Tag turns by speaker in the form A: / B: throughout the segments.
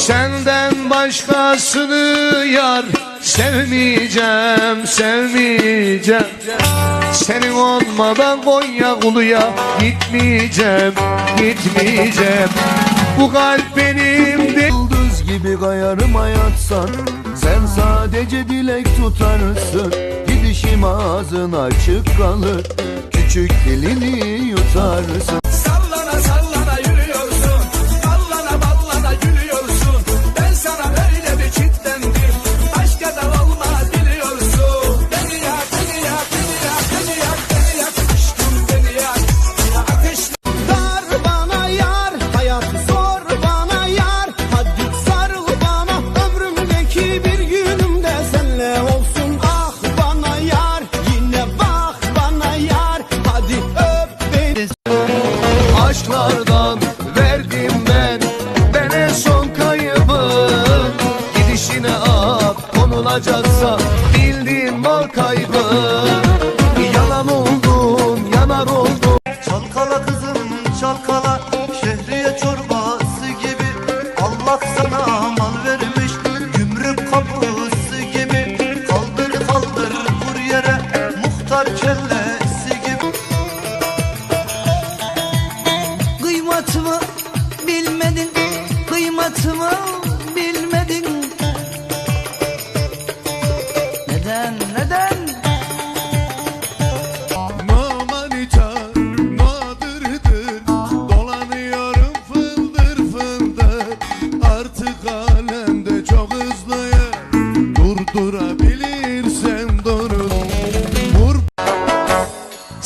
A: Senden başkasını yar Sevmeyeceğim, sevmeyeceğim. Senin olmadan Konya kuluya Gitmeyeceğim, gitmeyeceğim. Bu kalp benim de
B: Yıldız gibi kayarım hayatsan Sen sadece dilek tutarsın. Gidişim ağzın açık kalır Küçük dilini yutarsın.
C: Sallana sallana
A: Aşklardan verdim ben Ben en son kaybım Gidişine at konulacaksa Bildiğin mal kaybı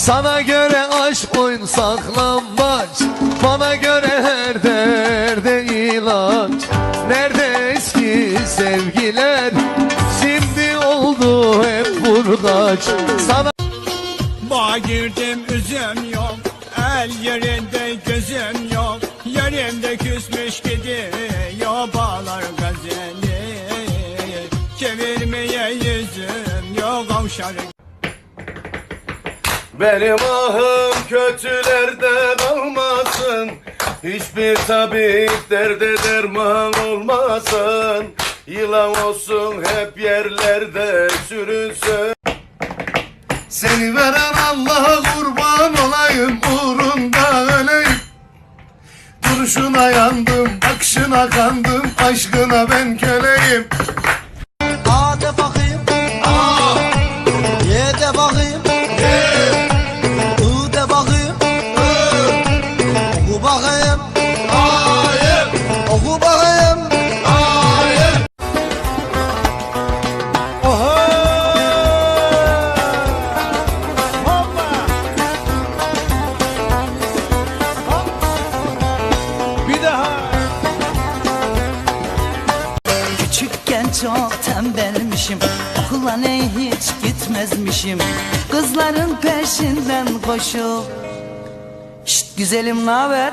B: Sana
A: göre aşk oyun saklambaç. Bana göre her derde ilaç. Nerede eski sevgiler? Şimdi oldu hep vurgaç Sana
C: Bağ girdim üzüm yok. El yerinde gözüm yok. Yerimde küsmüş gidiyor Bağlar gazeli. Çevirmeye yüzüm yok. Avşar
D: Benim ahım kötülerden olmasın. Hiçbir tabip derde derman olmasın. Yılan olsun hep yerlerde sürünsün. Seni veren Allah'a kurban olayım Uğrunda öleyim. Duruşuna yandım, bakışına kandım Aşkına ben köleyim
E: bakayım. Hayır. Oku bakayım. Hayır.
F: Küçükken çok tembelmişim. Okula ne hiç gitmezmişim. Kızların peşinden koşup Şşt güzelim naber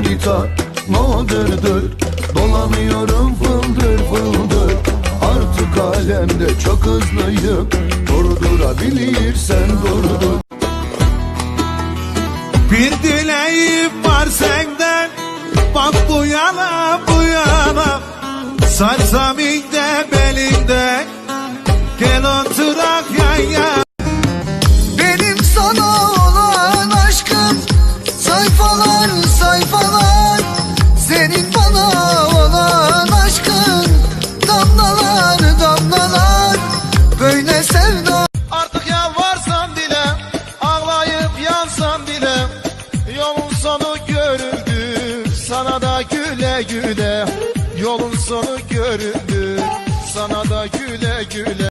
B: manita, no dırdır Dolanıyorum fıldır fıldır. Artık alemde çok hızlıyım. Durdurabilirsen durdur
D: Bir dileğim var senden Bak bu yana bu yana. Sarsam de belinde. Gel oturak yan yana.
E: Benim sana olan aşkım sayfalar sayfalar
D: Güle güle.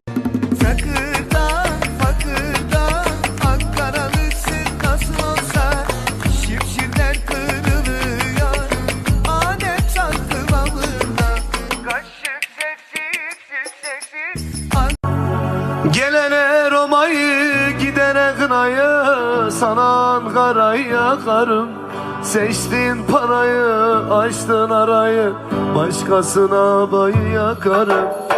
A: Fakırda, fakırda Ankaralısın nasıl olsa Şifşirler kırılıyor. Kıvamında Kaşık sessiz, sessiz
G: Gelene Roma'yı gidene kınayı Sana Ankara'yı yakarım. Seçtin parayı açtın arayı Başkasına bayı yakarım